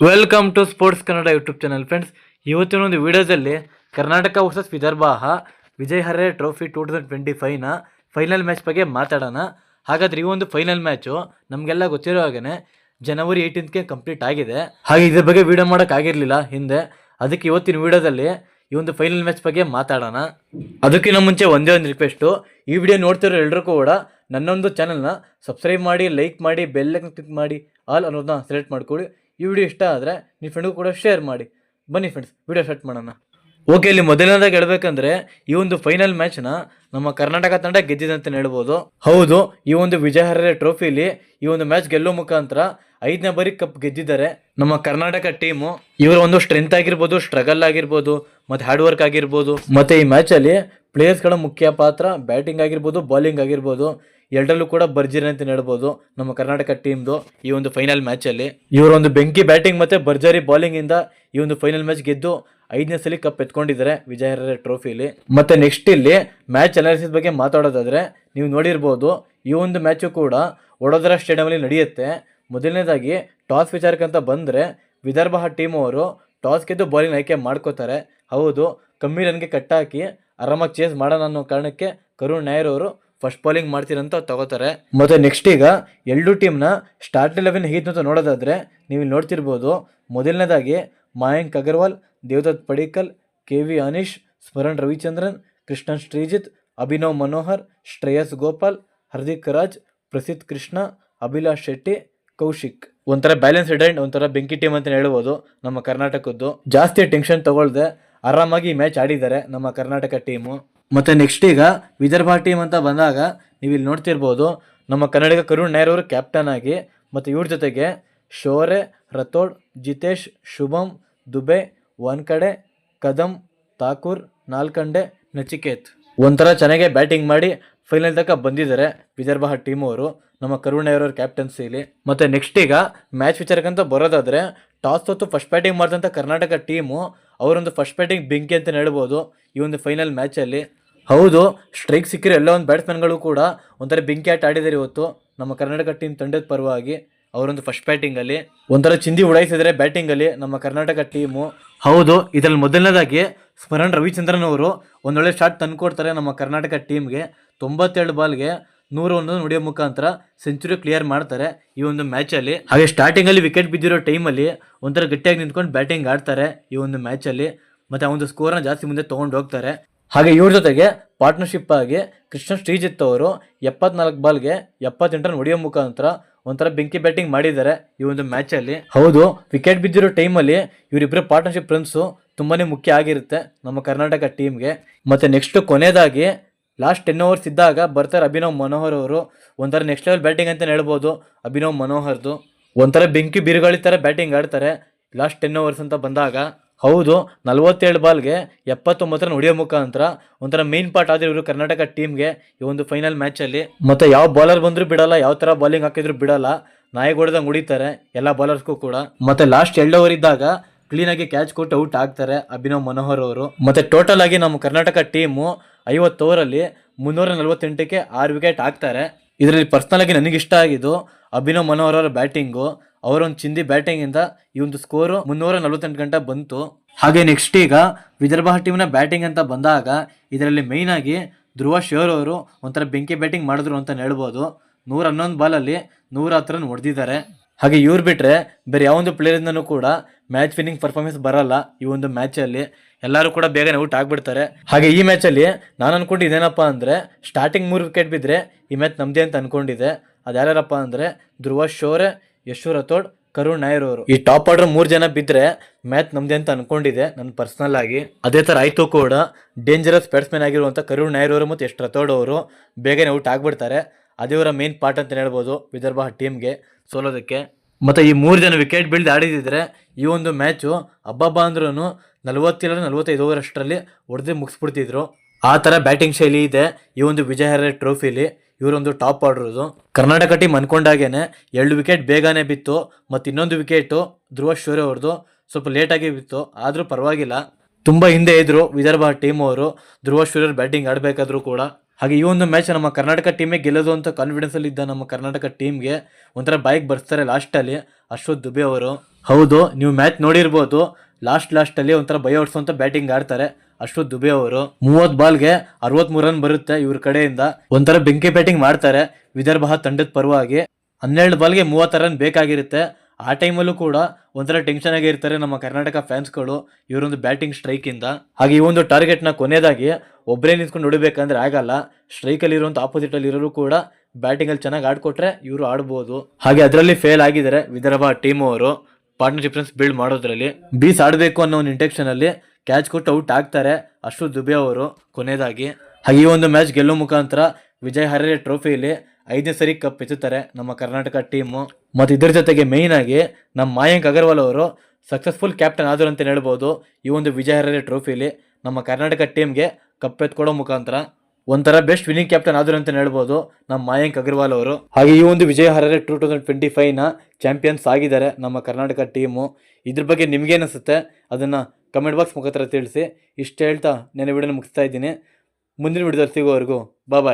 Welcome to sports Kannada YouTube channel friends ಇವತ್ತಿನ ಒಂದು ವಿಡಿಯೋದಲ್ಲಿ Karnataka versus Vidarbha, Vijay Hazare trophy two thousand twenty ಫೈವ್ನ final match ಬಗ್ಗೆ ಮಾತಾಡೋಣ. ಹಾಗಾದರೆ ಈ ಒಂದು ಫೈನಲ್ ಮ್ಯಾಚು ನಮಗೆಲ್ಲ ಗೊತ್ತಿರೋ ಹಾಗೆ ಜನವರಿ ಏಯ್ಟೀನ್ತ್ಗೆ ಕಂಪ್ಲೀಟ್ ಆಗಿದೆ. ಹಾಗೆ ಇದ್ರ ಬಗ್ಗೆ ವಿಡಿಯೋ ಮಾಡೋಕ್ಕಾಗಿರಲಿಲ್ಲ ಹಿಂದೆ. ಅದಕ್ಕೆ ಇವತ್ತಿನ ವಿಡಿಯೋದಲ್ಲಿ ಈ ಒಂದು ಫೈನಲ್ ಮ್ಯಾಚ್ ಬಗ್ಗೆ ಮಾತಾಡೋಣ. ಅದಕ್ಕಿಂತ ಮುಂಚೆ ಒಂದೇ ಒಂದು ರಿಕ್ವೆಸ್ಟು ಈ ವಿಡಿಯೋ ನೋಡ್ತಿರೋ ಎಲ್ಲರೂ ಕೂಡ ನನ್ನೊಂದು ಚಾನಲ್ನ ಸಬ್ಸ್ಕ್ರೈಬ್ ಮಾಡಿ ಲೈಕ್ ಮಾಡಿ ಬೆಲ್ಲೈಕನ್ ಕ್ಲಿಕ್ ಮಾಡಿ ಆಲ್ ಅನ್ನೋದನ್ನ ಸೆಲೆಕ್ಟ್ ಮಾಡ್ಕೊಳ್ಳಿ ಈ ವಿಡಿಯೋ ಇಷ್ಟ ಆದರೆ ನಿಮ್ಮ ಫ್ರೆಂಡ್ಗೂ ಕೂಡ ಶೇರ್ ಮಾಡಿ. ಬನ್ನಿ ಫ್ರೆಂಡ್ಸ್ ವಿಡಿಯೋ ಸ್ಟಾರ್ಟ್ ಮಾಡೋಣ. ಓಕೆ ಇಲ್ಲಿ ಮೊದಲನೇದಾಗಿ ಹೇಳ್ಬೇಕಂದ್ರೆ ಈ ಒಂದು ಫೈನಲ್ ಮ್ಯಾಚ್ನ ನಮ್ಮ ಕರ್ನಾಟಕ ತಂಡ ಗೆದ್ದಿದೆ ಅಂತ ಹೇಳ್ಬೋದು. ಹೌದು, ಈ ಒಂದು ವಿಜಯ ಹರ್ರೆ ಟ್ರೋಫಿಲಿ ಈ ಒಂದು ಮ್ಯಾಚ್ ಗೆಲ್ಲೋ ಮುಖಾಂತರ ಐದನೇ ಬಾರಿ ಕಪ್ ಗೆದ್ದಿದ್ದಾರೆ ನಮ್ಮ ಕರ್ನಾಟಕ ಟೀಮು ಇವರ ಒಂದು ಸ್ಟ್ರೆಂತ್ ಆಗಿರ್ಬೋದು ಸ್ಟ್ರಗಲ್ ಆಗಿರ್ಬೋದು, ಮತ್ತು ಹಾರ್ಡ್ ವರ್ಕ್ ಆಗಿರ್ಬೋದು. ಮತ್ತು ಈ ಮ್ಯಾಚಲ್ಲಿ ಪ್ಲೇಯರ್ಸ್ಗಳ ಮುಖ್ಯ ಪಾತ್ರ ಬ್ಯಾಟಿಂಗ್ ಆಗಿರ್ಬೋದು ಬೌಲಿಂಗ್ ಆಗಿರ್ಬೋದು. ಎರಡರಲ್ಲೂ ಕೂಡ ಭರ್ಜರಿ ಅಂತ ಹೇಳ್ಬೋದು. ನಮ್ಮ ಕರ್ನಾಟಕ ಟೀಮ್ದು ಈ ಒಂದು ಫೈನಲ್ ಮ್ಯಾಚಲ್ಲಿ ಇವರೊಂದು ಬೆಂಕಿ ಬ್ಯಾಟಿಂಗ್ ಮತ್ತು ಭರ್ಜರಿ ಬೌಲಿಂಗಿಂದ ಈ ಒಂದು ಫೈನಲ್ ಮ್ಯಾಚ್ ಗೆದ್ದು ಐದನೇ ಸಲ ಕಪ್ ಎತ್ಕೊಂಡಿದ್ದಾರೆ ವಿಜಯ ಹರ ಟ್ರೋಫಿಲಿ ಮತ್ತೆ ನೆಕ್ಸ್ಟ್ ಇಲ್ಲಿ ಮ್ಯಾಚ್ ಅನಾಲಿಸಿಸ್ ಬಗ್ಗೆ ಮಾತಾಡೋದಾದರೆ ನೀವು ನೋಡಿರ್ಬೋದು, ಈ ಒಂದು ಮ್ಯಾಚು ಕೂಡ ವಡೋದರ ಸ್ಟೇಡಿಯಮಲ್ಲಿ ನಡೆಯುತ್ತೆ. ಮೊದಲನೇದಾಗಿ ಟಾಸ್ ವಿಚಾರಕ್ಕಂತ ಬಂದರೆ ವಿದರ್ಭ ಟೀಮ್ ಅವರು ಟಾಸ್ ಗೆದ್ದು ಬೌಲಿಂಗ್ ಆಯ್ಕೆ ಮಾಡ್ಕೋತಾರೆ. ಹೌದು, ಕಮ್ಮಿ ರನ್ಗೆ ಕಟ್ಟಾಕಿ ಆರಾಮಾಗಿ ಚೇಸ್ ಮಾಡೋಣ ಅನ್ನೋ ಕಾರಣಕ್ಕೆ ಕರುಣ್ ನಾಯರ್ ಅವರು ಫಸ್ಟ್ ಬೌಲಿಂಗ್ ಮಾಡ್ತೀರಂತ ತಗೋತಾರೆ. ಮತ್ತೆ ನೆಕ್ಸ್ಟ್ ಈಗ ಎರಡು ಟೀಮ್ನ ಸ್ಟಾರ್ಟ್ ಲೆವೆನ್ ಹೇಗಿತ್ತು ಅಂತ ನೋಡೋದಾದ್ರೆ ನೀವು ಇಲ್ಲಿ ನೋಡ್ತಿರ್ಬೋದು. ಮೊದಲನೇದಾಗಿ ಮಾಯಾಂಕ್ ಅಗರ್ವಾಲ್ ದೇವದತ್ ಪಡಿಕಲ್ ಕೆ ವಿ ಅನೀಶ್ ಸ್ಮರಣ್ ರವಿಚಂದ್ರನ್ ಕೃಷ್ಣನ್ ಶ್ರೀಜಿತ್ ಅಭಿನವ್ ಮನೋಹರ್ ಶ್ರೇಯಸ್ ಗೋಪಾಲ್ ಹಾರ್ದಿಕ್ ರಾಜ್ ಪ್ರಸಿದ್ಧ್ ಕೃಷ್ಣ ಅಭಿಲಾಷ್ ಶೆಟ್ಟಿ ಕೌಶಿಕ್. ಒಂಥರ ಬ್ಯಾಲೆನ್ಸ್ ಅಂಡ್ ಒಂಥರ ಬೆಂಕಿ ಟೀಮ್ ಅಂತ ಹೇಳ್ಬೋದು ನಮ್ಮ ಕರ್ನಾಟಕದ್ದು. ಜಾಸ್ತಿ ಟೆನ್ಷನ್ ತಗೊಳ್ದೆ ಆರಾಮಾಗಿ ಮ್ಯಾಚ್ ಆಡಿದ್ದಾರೆ ನಮ್ಮ ಕರ್ನಾಟಕ ಟೀಮು ಮತ್ತೆ ನೆಕ್ಸ್ಟ್ ಈಗ ವಿದರ್ಭ ಟೀಮ್ ಅಂತ ಬಂದಾಗ ನೀವು ಇಲ್ಲಿ ನೋಡ್ತಿರ್ಬೋದು, ನಮ್ಮ ಕನ್ನಡಿಗ ಕರುಣ್ ನಾಯರ್ ಅವರು ಕ್ಯಾಪ್ಟನ್ ಆಗಿ ಮತ್ತು ಇವ್ರ ಜೊತೆಗೆ ಶೋರೆ ರಥೋಡ್ ಜಿತೇಶ್, ಶುಭಂ, ದುಬೆ ಒನ್ಕಡೆ ಕದಂ, ತಾಕೂರ್, ನಾಲ್ಕಂಡೆ, ನಚಿಕೇತ್. ಒಂಥರ ಚೆನ್ನಾಗೆ ಬ್ಯಾಟಿಂಗ್ ಮಾಡಿ ಫೈನಲ್ ತನಕ ಬಂದಿದ್ದಾರೆ ವಿದರ್ಭ ಟೀಮ್ ಅವರು, ನಮ್ಮ ಕರುಣ್ ನಾಯರ್ ಅವ್ರ ಕ್ಯಾಪ್ಟನ್ಸಿಲಿ ಮತ್ತು ನೆಕ್ಸ್ಟ್ ಈಗ ಮ್ಯಾಚ್ ವಿಚಾರಕ್ಕಂತ ಬರೋದಾದರೆ, ಟಾಸ್ ಹೊತ್ತು ಫಸ್ಟ್ ಬ್ಯಾಟಿಂಗ್ ಮಾಡಿದಂಥ ಕರ್ನಾಟಕ ಟೀಮು ಅವರೊಂದು ಫಸ್ಟ್ ಬ್ಯಾಟಿಂಗ್ ಬೆಂಕಿ ಅಂತ ಹೇಳ್ಬೋದು ಈ ಒಂದು ಫೈನಲ್ ಮ್ಯಾಚಲ್ಲಿ ಹೌದು ಸ್ಟ್ರೈಕ್ ಸಿಕ್ಕಿರೋ ಎಲ್ಲ ಒಂದು ಬ್ಯಾಟ್ಸ್ಮನ್ಗಳು ಕೂಡ ಒಂಥರ ಬೆಂಕಿ ಆಟ ಆಡಿದ್ದಾರೆ ಇವತ್ತು. ನಮ್ಮ ಕರ್ನಾಟಕ ಟೀಮ್ ತಂಡದ ಪರವಾಗಿ ಅವರೊಂದು ಫಸ್ಟ್ ಬ್ಯಾಟಿಂಗಲ್ಲಿ ಒಂಥರ ಚಿಂದಿ ಉಡಾಯಿಸಿದರೆ ಬ್ಯಾಟಿಂಗಲ್ಲಿ ನಮ್ಮ ಕರ್ನಾಟಕ ಟೀಮು ಹೌದು, ಇದರಲ್ಲಿ ಮೊದಲನೇದಾಗಿ ಸ್ಮರಣ್ ರವಿಚಂದ್ರನ್ ಅವರು ಒಂದೊಳ್ಳೆ ಶಾಟ್ ತಂದುಕೊಡ್ತಾರೆ ನಮ್ಮ ಕರ್ನಾಟಕ ಟೀಮ್ಗೆ ತೊಂಬತ್ತೆರಡು ಬಾಲ್ಗೆ ನೂರ ಒಂದು ನುಡಿಯೋ ಮುಖಾಂತರ ಸೆಂಚುರಿ ಕ್ಲಿಯರ್ ಮಾಡ್ತಾರೆ ಈ ಒಂದು ಮ್ಯಾಚಲ್ಲಿ ಹಾಗೆ ಸ್ಟಾರ್ಟಿಂಗಲ್ಲಿ ವಿಕೆಟ್ ಬಿದ್ದಿರೋ ಟೈಮಲ್ಲಿ ಒಂಥರ ಗಟ್ಟಿಯಾಗಿ ನಿಂತ್ಕೊಂಡು ಬ್ಯಾಟಿಂಗ್ ಆಡ್ತಾರೆ ಈ ಒಂದು ಮ್ಯಾಚಲ್ಲಿ ಮತ್ತು ಆ ಒಂದು ಸ್ಕೋರ್ನ ಜಾಸ್ತಿ ಮುಂದೆ ತೊಗೊಂಡು ಹೋಗ್ತಾರೆ. ಹಾಗೆ ಇವ್ರ ಜೊತೆಗೆ ಪಾರ್ಟ್ನರ್ಶಿಪ್ ಆಗಿ ಕೃಷ್ಣ ಶ್ರೀಜಿತ್ ಅವರು ಎಪ್ಪತ್ನಾಲ್ಕು ಬಾಲ್ಗೆ ಎಪ್ಪತ್ತೆಂಟು ರನ್ ಹೊಡೆಯೋ ಮುಖಾಂತರ ಒಂಥರ ಬೆಂಕಿ ಬ್ಯಾಟಿಂಗ್ ಮಾಡಿದ್ದಾರೆ ಈ ಒಂದು ಮ್ಯಾಚಲ್ಲಿ ಹೌದು ವಿಕೆಟ್ ಬಿದ್ದಿರೋ ಟೈಮಲ್ಲಿ ಇವರಿಬ್ಬರು ಪಾರ್ಟ್ನರ್ಶಿಪ್ ರನ್ಸು ತುಂಬಾನೇ ಮುಖ್ಯ ಆಗಿರುತ್ತೆ ನಮ್ಮ ಕರ್ನಾಟಕ ಟೀಮ್ಗೆ ಮತ್ತೆ ನೆಕ್ಸ್ಟ್ ಕೊನೆಯದಾಗಿ ಲಾಸ್ಟ್ ಟೆನ್ ಓವರ್ಸ್ ಇದ್ದಾಗ ಬರ್ತಾರೆ ಅಭಿನವ್ ಮನೋಹರ್ ಅವರು. ಒಂಥರ ನೆಕ್ಸ್ಟ್ ಲೆವೆಲ್ ಬ್ಯಾಟಿಂಗ್ ಅಂತ ಹೇಳ್ಬೋದು ಅಭಿನವ್ ಮನೋಹರ್ದು. ಒಂಥರ ಬೆಂಕಿ ಬಿರುಗಾಳಿ ಥರ ಬ್ಯಾಟಿಂಗ್ ಆಡ್ತಾರೆ ಲಾಸ್ಟ್ ಟೆನ್ ಓವರ್ಸ್ ಅಂತ ಬಂದಾಗ. ಹೌದು, ನಲವತ್ತೇಳು ಬಾಲ್ಗೆ ಎಪ್ಪತ್ತೊಂಬತ್ತರ ಹೊಡೆಯೋ ಮುಖಾಂತರ ಒಂಥರ ಮೇನ್ ಪಾರ್ಟ್ ಆದರೆ ಇವರು ಕರ್ನಾಟಕ ಟೀಮ್ಗೆ ಈ ಒಂದು ಫೈನಲ್ ಮ್ಯಾಚಲ್ಲಿ ಮತ್ತು ಯಾವ ಬಾಲರ್ ಬಂದರೂ ಬಿಡಲ್ಲ, ಯಾವ ಥರ ಬಾಲಿಂಗ್ ಹಾಕಿದ್ರು ಬಿಡಲ್ಲ. ನಾಯಿಗೊಡ್ದಂಗೆ ಹೊಡಿತಾರೆ, ಎಲ್ಲ ಬಾಲರ್ಸ್ಗೂ ಕೂಡ. ಮತ್ತು ಲಾಸ್ಟ್ ಎರಡು ಓವರ್ ಇದ್ದಾಗ ಕ್ಲೀನಾಗಿ ಕ್ಯಾಚ್ ಕೊಟ್ಟು ಔಟ್ ಆಗ್ತಾರೆ ಅಭಿನವ್ ಮನೋಹರ್ ಅವರು. ಮತ್ತು ಟೋಟಲ್ ಆಗಿ ನಮ್ಮ ಕರ್ನಾಟಕ ಟೀಮು ಐವತ್ತು ಓವರಲ್ಲಿ ಮುನ್ನೂರ ನಲವತ್ತೆಂಟಕ್ಕೆ ಆರು ವಿಕೆಟ್ ಹಾಕ್ತಾರೆ. ಇದರಲ್ಲಿ ಪರ್ಸ್ನಲ್ ಆಗಿ ನನಗೆ ಇಷ್ಟ ಆಗಿದ್ದು ಅಭಿನವ್ ಮನೋಹರ್ ಅವರ ಬ್ಯಾಟಿಂಗು ಅವರೊಂದು ಚಿಂದಿ ಬ್ಯಾಟಿಂಗಿಂದ ಈ ಒಂದು ಸ್ಕೋರು ಮುನ್ನೂರ ನಲವತ್ತೆಂಟು ಗಂಟೆ ಬಂತು. ಹಾಗೆ ನೆಕ್ಸ್ಟ್ ಈಗ ವಿದರ್ಭ ಟೀಮ್ನ ಬ್ಯಾಟಿಂಗ್ ಅಂತ ಬಂದಾಗ ಇದರಲ್ಲಿ ಮೇಯ್ನ್ ಆಗಿ ಧ್ರುವ ಶೇರ್ ಅವರು ಒಂಥರ ಬೆಂಕಿ ಬ್ಯಾಟಿಂಗ್ ಮಾಡಿದ್ರು ಅಂತ ಹೇಳ್ಬೋದು. ನೂರ ಹನ್ನೊಂದು ಬಾಲಲ್ಲಿ ನೂರ ಹತ್ತು ರನ್ ಹೊಡೆದಿದ್ದಾರೆ. ಹಾಗೆ ಇವ್ರು ಬಿಟ್ಟರೆ ಬೇರೆ ಯಾವೊಂದು ಪ್ಲೇಯರಿಂದನೂ ಕೂಡ ಮ್ಯಾಚ್ ವಿನ್ನಿಂಗ್ ಪರ್ಫಾರ್ಮೆನ್ಸ್ ಬರಲ್ಲ ಈ ಒಂದು ಮ್ಯಾಚಲ್ಲಿ ಎಲ್ಲರೂ ಕೂಡ ಬೇಗನೆ ಔಟ್ ಆಗ್ಬಿಡ್ತಾರೆ. ಹಾಗೆ ಈ ಮ್ಯಾಚಲ್ಲಿ ನಾನು ಅನ್ಕೊಂಡು ಅಂದರೆ ಸ್ಟಾರ್ಟಿಂಗ್ ಮೂರು ವಿಕೆಟ್ ಬಿದ್ದರೆ ಈ ಮ್ಯಾಚ್ ನಮ್ಮದೇ ಅಂತ ಅನ್ಕೊಂಡಿದ್ದೆ. ಅದ್ಯಾರಪ್ಪ ಅಂದರೆ ಧ್ರುವ ಶೋರೆ ಯಶು ರಥೋಡ್ ಕರುಣ್ ನಾಯರ್ ಅವರು. ಈ ಟಾಪ್ ಆರ್ಡರ್ ಮೂರು ಜನ ಬಿದ್ದರೆ ಮ್ಯಾಚ್ ನಮ್ದೆ ಅಂತ ಅನ್ಕೊಂಡಿದೆ ನನ್ನ ಪರ್ಸನಲ್ ಆಗಿ. ಅದೇ ಥರ ಆಯಿತು ಕೂಡ ಡೇಂಜರಸ್ ಬ್ಯಾಟ್ಸ್ಮನ್ ಆಗಿರುವಂಥ ಕರುಣ್ ನಾಯರ್ ಅವರು ಮತ್ತು ಯಶ್ ರಥೋಡ್ ಅವರು ಬೇಗನೆ ಔಟ್ ಆಗ್ಬಿಡ್ತಾರೆ. ಅದೇ ಅವರ ಮೇನ್ ಪಾರ್ಟ್ ಅಂತ ಹೇಳ್ಬೋದು ವಿದರ್ಭ ಟೀಮ್ಗೆ ಸೋಲೋದಕ್ಕೆ. ಮತ್ತು ಈ ಮೂರು ಜನ ವಿಕೆಟ್ ಬೀಳ್ದು ಆಡಿದಿದ್ರೆ ಈ ಒಂದು ಮ್ಯಾಚು ಹಬ್ಬಬ್ಬ ಅಂದ್ರೂ ನಲವತ್ತೇಳರ ನಲವತ್ತೈದು ಓವರ್ ಅಷ್ಟರಲ್ಲಿ ಹೊಡೆದು ಮುಗಿಸ್ಬಿಡ್ತಿದ್ರು. ಆ ಥರ ಬ್ಯಾಟಿಂಗ್ ಶೈಲಿ ಇದೆ, ಈ ಒಂದು ವಿಜಯ ಹರ ಟ್ರೋಫಿಲಿ ಇವರೊಂದು ಟಾಪ್ ಆರ್ಡರ್ ಇದು ಕರ್ನಾಟಕ ಟೀಮ್ ಅನ್ಕೊಂಡಾಗೇನೆ ಎರಡು ವಿಕೆಟ್ ಬೇಗನೆ ಬಿತ್ತು, ಮತ್ತು ಇನ್ನೊಂದು ವಿಕೆಟು ಧ್ರುವ ಶೌರ್ಯ ಅವ್ರದ್ದು ಸ್ವಲ್ಪ ಲೇಟಾಗಿ ಬಿತ್ತು, ಆದರೂ ಪರವಾಗಿಲ್ಲ. ತುಂಬ ಹಿಂದೆ ಇದ್ದರು ವಿದರ್ಭ ಟೀಮ್ ಅವರು. ಧ್ರುವ ಶೂರರ್ ಬ್ಯಾಟಿಂಗ್ ಆಡಬೇಕಾದ್ರೂ ಕೂಡ. ಹಾಗೆ ಈ ಒಂದು ಮ್ಯಾಚ್ ನಮ್ಮ ಕರ್ನಾಟಕ ಟೀಮೇ ಗೆಲ್ಲೋದು ಅಂತ ಕಾನ್ಫಿಡೆನ್ಸ್ ಅಲ್ಲಿ ಇದ್ದ ನಮ್ಮ ಕರ್ನಾಟಕ ಟೀಮ್ಗೆ ಒಂಥರ ಬೈಕ್ ಬರ್ತಾರೆ ಲಾಸ್ಟಲ್ಲಿ ಅಶ್ವಥ್ ದುಬೆ ಅವರು. ಹೌದು, ನೀವು ಮ್ಯಾಚ್ ನೋಡಿರ್ಬೋದು. ಲಾಸ್ಟ್ ಲಾಸ್ಟಲ್ಲಿ ಒಂಥರ ಭಯ ಹೊಡ್ಸೋಂಥ ಬ್ಯಾಟಿಂಗ್ ಆಡ್ತಾರೆ. ಅಶ್ವಥ್ ದುಬೆ ಅವರು ಮೂವತ್ತು ಬಾಲ್ಗೆ ಅರವತ್ಮೂರು ರನ್ ಬರುತ್ತೆ ಇವ್ರ ಕಡೆಯಿಂದ. ಒಂಥರ ಬೆಂಕಿ ಬ್ಯಾಟಿಂಗ್ ಮಾಡ್ತಾರೆ. ವಿದರ್ಭ ತಂಡದ ಪರವಾಗಿ ಹನ್ನೆರಡು ಬಾಲ್ಗೆ ಮೂವತ್ತು ರನ್ ಬೇಕಾಗಿರುತ್ತೆ. ಆ ಟೈಮಲ್ಲೂ ಕೂಡ ಒಂಥರ ಟೆನ್ಷನ್ ಆಗಿ ಇರ್ತಾರೆ ನಮ್ಮ ಕರ್ನಾಟಕ ಫ್ಯಾನ್ಸ್ಗಳು ಇವರೊಂದು ಬ್ಯಾಟಿಂಗ್ ಸ್ಟ್ರೈಕಿಂದ ಹಾಗೆ ಈ ಒಂದು ಟಾರ್ಗೆಟ್ನ ಕೊನೆಯದಾಗಿ ಒಬ್ಬರೇ ನಿಂತ್ಕೊಂಡು ನೋಡಬೇಕಂದ್ರೆ ಆಗಲ್ಲ. ಸ್ಟ್ರೈಕಲ್ಲಿ ಇರುವಂಥ ಆಪೋಸಿಟ್ ಅಲ್ಲಿ ಇರೋರು ಕೂಡ ಬ್ಯಾಟಿಂಗ್ ಅಲ್ಲಿ ಚೆನ್ನಾಗಿ ಆಡ್ಕೊಟ್ರೆ ಇವರು ಆಡ್ಬೋದು. ಹಾಗೆ ಅದರಲ್ಲಿ ಫೇಲ್ ಆಗಿದ್ದಾರೆ ವಿದರ್ಭ ಟೀಮ್ ಅವರು. ಪಾರ್ಟ್ನರ್ಶಿಪ್ಸ್ ಬಿಲ್ಡ್ ಮಾಡೋದ್ರಲ್ಲಿ ಬೀಸ್ ಆಡಬೇಕು ಅನ್ನೋ ಒಂದು ಇಂಟೆಕ್ಷನ್ ಅಲ್ಲಿ ಕ್ಯಾಚ್ ಕೊಟ್ಟು ಔಟ್ ಆಗ್ತಾರೆ ಅಷ್ಟು ದುಬೆ ಅವರು ಕೊನೆಯದಾಗಿ. ಹಾಗೆ ಒಂದು ಮ್ಯಾಚ್ ಗೆಲ್ಲೋ ಮುಖಾಂತರ ವಿಜಯ್ ಹರೇ ಟ್ರೋಫಿಯಲ್ಲಿ ಐದನೇ ಸರಿ ಕಪ್ ಹೆಚ್ಚುತ್ತಾರೆ ನಮ್ಮ ಕರ್ನಾಟಕ ಟೀಮು ಮತ್ತು ಇದರ ಜೊತೆಗೆ ಮೇಯ್ನ್ ಆಗಿ ನಮ್ಮ ಮಾಯಾಂಕ್ ಅಗರ್ವಾಲ್ ಅವರು ಸಕ್ಸಸ್ಫುಲ್ ಕ್ಯಾಪ್ಟನ್ ಆದರು ಅಂತ ಹೇಳ್ಬೋದು ಈ ಒಂದು ವಿಜಯ ಹರೇ ಟ್ರೋಫಿಲಿ ನಮ್ಮ ಕರ್ನಾಟಕ ಟೀಮ್ಗೆ ಕಪ್ ಎತ್ಕೊಡೋ ಮುಖಾಂತರ. ಒಂಥರ ಬೆಸ್ಟ್ ವಿನ್ನಿಂಗ್ ಕ್ಯಾಪ್ಟನ್ ಆದರು ಅಂತ ಹೇಳ್ಬೋದು ನಮ್ಮ ಮಾಯಾಂಕ್ ಅಗರ್ವಾಲ್ ಅವರು. ಹಾಗೆ ಈ ಒಂದು Vijay Hazare two thousand twenty ಫೈವ್ನ champions ಆಗಿದ್ದಾರೆ ನಮ್ಮ ಕರ್ನಾಟಕ ಟೀಮು ಇದ್ರ ಬಗ್ಗೆ ನಿಮಗೇನಿಸುತ್ತೆ ಅದನ್ನು ಕಮೆಂಟ್ ಬಾಕ್ಸ್ ಮುಖಾಂತರ ತಿಳಿಸಿ. ಇಷ್ಟು ಹೇಳ್ತಾ ನಾನು ವಿಡಿಯೋನ ಮುಗಿಸ್ತಾ ಇದ್ದೀನಿ. ಮುಂದಿನ ವಿಡಿಯೋದಲ್ಲಿ ಸಿಗೋವರೆಗೂ ಬಾಯ್